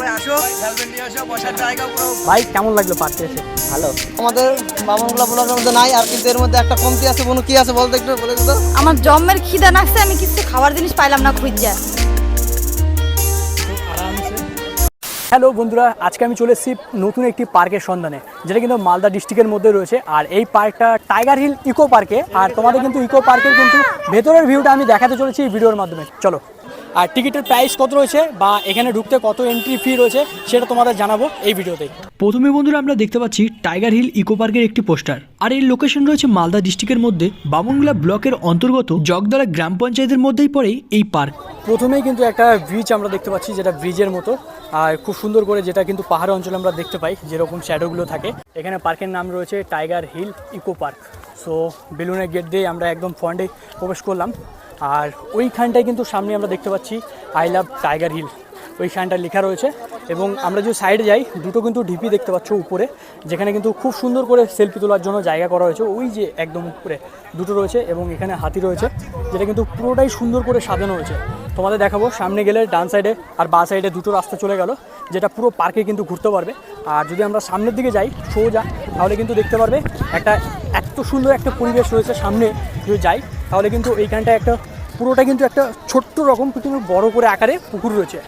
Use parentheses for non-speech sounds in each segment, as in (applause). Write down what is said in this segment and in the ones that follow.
সবাই আসো। হেলমেট নিয়ে আসো বসার জায়গা ভাই কেমন লাগল পার্কে এসে? ভালো। আমাদের বামনগুলা ব্লকের মধ্যে নাই আর কিন্তু এর মধ্যে একটা কমতি আছে বনু কি আছে বলতে একটু বলে দিত। আমার জম্মের খিদা নাকছে আমি কিছু খাবার জিনিস পাইলাম না খুঁজা হ্যালো বন্ধুরা আজকে আমি চলে এসেছি নতুন একটি পার্কের সন্ধানে যেটা কিন্তু মালদা ডিস্ট্রিক্টের মধ্যে রয়েছে আর এই পার্কটা টাইগার হিল ইকো পার্কে আর তোমাদের কিন্তু ইকো পার্কের কিন্তু ভেতরের ভিউটা আমি দেখাতে চলেছি এই ভিডিওর মাধ্যমে। চলো। আর টিকিটের প্রাইস কত রয়েছে বা এখানে ঢুকতে কত এন্ট্রি ফি রয়েছে সেটা তোমাদের জানাব এই ভিডিওতে। প্রথমে বন্ধুরা আমরা দেখতে পাচ্ছি টাইগার হিল ইকো পার্কের একটি পোস্টার আর এর লোকেশন রয়েছে মালদা ডিস্ট্রিক্টের মধ্যে। বামনগুলা ব্লকের অন্তর্গত জগদলা গ্রাম পঞ্চায়েতের মধ্যেই পড়ে এই পার্ক প্রথমেই কিন্তু একটা ব্রিজ আমরা দেখতে পাচ্ছি যেটা ব্রিজের মতো। আর খুব সুন্দর করে যেটা কিন্তু পাহাড় অঞ্চলে আমরা দেখতে পাই যেরকম শ্যাডোগুলো থাকে। এখানে পার্কের নাম রয়েছে tiger hill eco park so বেলুনের গেট দিয়ে আমরা একদম ফ্রন্টে প্রবেশ করলাম। আর ওইখানটায় কিন্তু সামনে আমরা দেখতে পাচ্ছি আই লাভ টাইগার হিল। ওইখানটা লেখা রয়েছে এবং আমরা যে সাইডে যাই, দুটো কিন্তু ঢিপি দেখতে পাচ্ছ উপরে, যেখানে কিন্তু খুব সুন্দর করে সেলফি তোলার জন্য জায়গা করা হয়েছে। ওই যে একদম উপরে দুটো রয়েছে এবং এখানে হাতি রয়েছে, যেটা কিন্তু পুরোটাই সুন্দর করে সাজানো হয়েছে। তোমাদের দেখাবো, সামনে গেলে ডান সাইডে আর বা সাইডে দুটো রাস্তা চলে গেল, যেটা পুরো পার্কে কিন্তু ঘুরতে পারবে। আর যদি আমরা সামনের দিকে যাই, সোজা, তাহলে কিন্তু দেখতে পারবে একটা এত সুন্দর একটা পরিবেশ রয়েছে সামনে। যদি যাই, তাহলে কিন্তু এইখানটায় একটা পুরোটা কিন্তু একটা ছোট্ট রকম কিন্তু বড় করে আকারে পুকুর রয়েছে।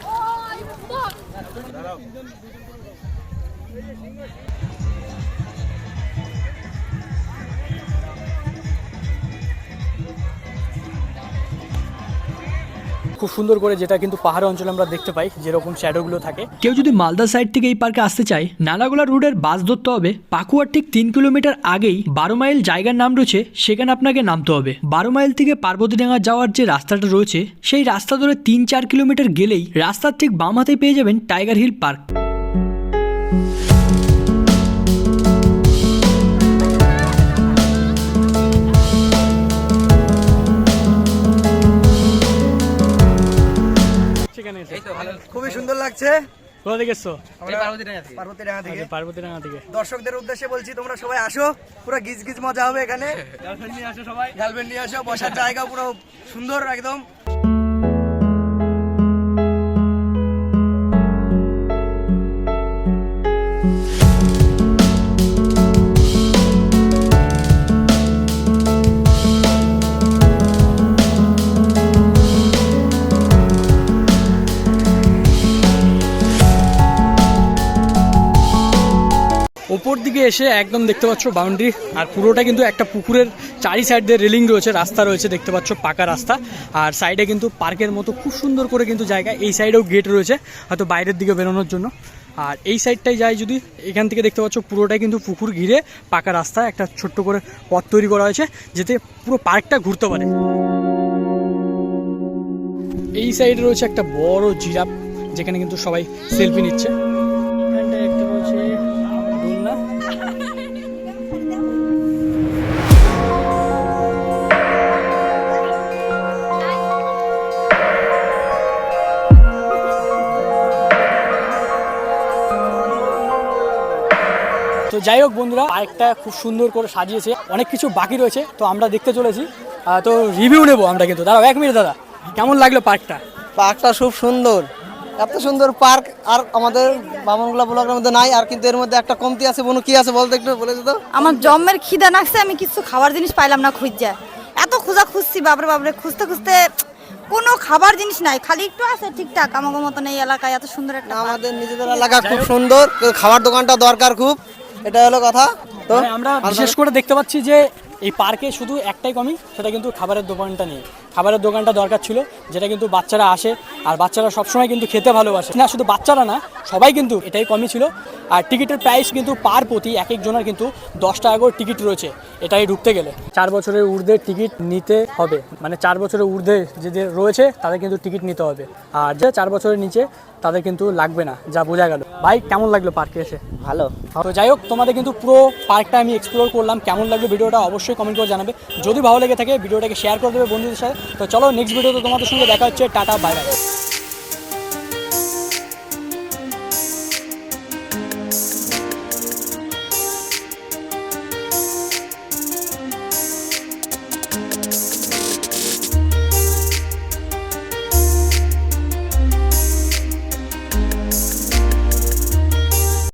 খুব সুন্দর করে যেটা কিন্তু পাহাড় অঞ্চলে আমরা দেখতে পাই, যেরকম শ্যাডোগুলো থাকে। কেউ যদি মালদা সাইড থেকে এই পার্কে আসতে চায়, নালাগোলা রোডের বাস ধরতে হবে। পাকুয়ার ঠিক তিন কিলোমিটার আগেই বারো মাইল জায়গার নাম রয়েছে, সেখানে আপনাকে নামতে হবে। বারো মাইল থেকে পার্বতীডাঙ্গা যাওয়ার যে রাস্তাটা রয়েছে, সেই রাস্তা ধরে তিন চার কিলোমিটার গেলেই রাস্তার ঠিক বাম হাতে পেয়ে যাবেন টাইগার হিল পার্ক। লাগছে? কোথা থেকে এসছো? পার্বতীডাঙ্গা থেকে। আচ্ছা, পার্বতীডাঙ্গা থেকে। দর্শকদের উদ্দেশ্যে বলছি তোমরা সবাই আসো। পুরো গিজ গিজ মজা হবে এখানে। (laughs) গার্লফ্রেন্ড নিয়ে আসো সবাই। গার্লফ্রেন্ড নিয়ে আসো বসার জায়গা পুরো সুন্দর একদম। ওপর দিকে এসে একদম দেখতে পাচ্ছ বাউন্ডারি আর পুরোটা কিন্তু একটা পুকুরের চারি সাইড দিয়ে রেলিং রয়েছে, রাস্তা রয়েছে, দেখতে পাচ্ছ পাকা রাস্তা। আর সাইডে কিন্তু পার্কের মতো খুব সুন্দর করে কিন্তু জায়গা, এই সাইডেও গেট রয়েছে, হয়তো বাইরের দিকে বেরোনোর জন্য। আর এই সাইডটাই যাই যদি, এখান থেকে দেখতে পাচ্ছ পুরোটাই কিন্তু পুকুর ঘিরে পাকা রাস্তা, একটা ছোট্ট করে পথ তৈরি করা হয়েছে, যেতে পুরো পার্কটা ঘুরতে পারে। এই সাইডে রয়েছে একটা বড় জিরাফ, যেখানে কিন্তু সবাই সেলফি নিচ্ছে। তো যাই হোক বন্ধুরা পার্কটা খুব সুন্দর করে সাজিয়েছে। অনেক কিছু বাকি রয়েছে তো আমরা দেখতে চলেছি। তো রিভিউ নেব আমরা কিন্তু। দাঁড়াও এক মিনিট দাদা কেমন লাগল পার্কটা? পার্কটা খুব সুন্দর। এত সুন্দর পার্ক আর আমাদের বামনগুলা ব্লকের মধ্যে নাই আর কিন্তু এর মধ্যে একটা কমতি আছে বনু কি আছে বলতে একটু বলে দিত আমার জম্মের খিদা নাকছে আমি কিছু খাবার জিনিস পাইলাম না খুঁজা এত খোঁজা খুঁজছি বাপরে বাপরে খুঁজতে খুঁজতে কোনো খাবার জিনিস নাই খালি একটু আছে ঠিকঠাক আমাকে মতন এই এলাকায় এত সুন্দর একটা আমাদের নিজেদের এলাকা খুব সুন্দর তো খাবার দোকানটা দরকার খুব। এটা হলো কথা। তো মানে আমরা বিশেষ করে দেখতে পাচ্ছি যে এই পার্কে শুধু একটাই কমি সেটা কিন্তু খাবারের দোকানটা নেই। খাবারের দোকানটা দরকার ছিল যেটা কিন্তু বাচ্চারা আসে আর বাচ্চারা সবসময় কিন্তু খেতে ভালোবাসে। না শুধু বাচ্চারা না সবাই কিন্তু এটাই কমই ছিল। আর টিকিটের প্রাইস কিন্তু পার প্রতি এক একজনের কিন্তু দশ টাকা করে টিকিট রয়েছে এটাই ঢুকতে গেলে। চার বছরের ঊর্ধ্বে টিকিট নিতে হবে মানে চার বছরের ঊর্ধ্বে যে রয়েছে তাদের কিন্তু টিকিট নিতে হবে। আর যে চার বছরের নিচে তাদের কিন্তু লাগবে না যা বোঝা গেল। ভাই কেমন লাগল পার্কে এসে? ভালো। তো যাই হোক তোমাদের কিন্তু পুরো পার্কটা আমি এক্সপ্লোর করলাম। কেমন লাগল ভিডিওটা অবশ্যই কমেন্ট করে জানাবে। যদি ভালো লেগে থাকে ভিডিওটাকে শেয়ার করে দেবে বন্ধুদের সাথে। তো চলো নেক্সট ভিডিওতে তোমাদের সঙ্গে দেখা হচ্ছে টাটা বাই বাই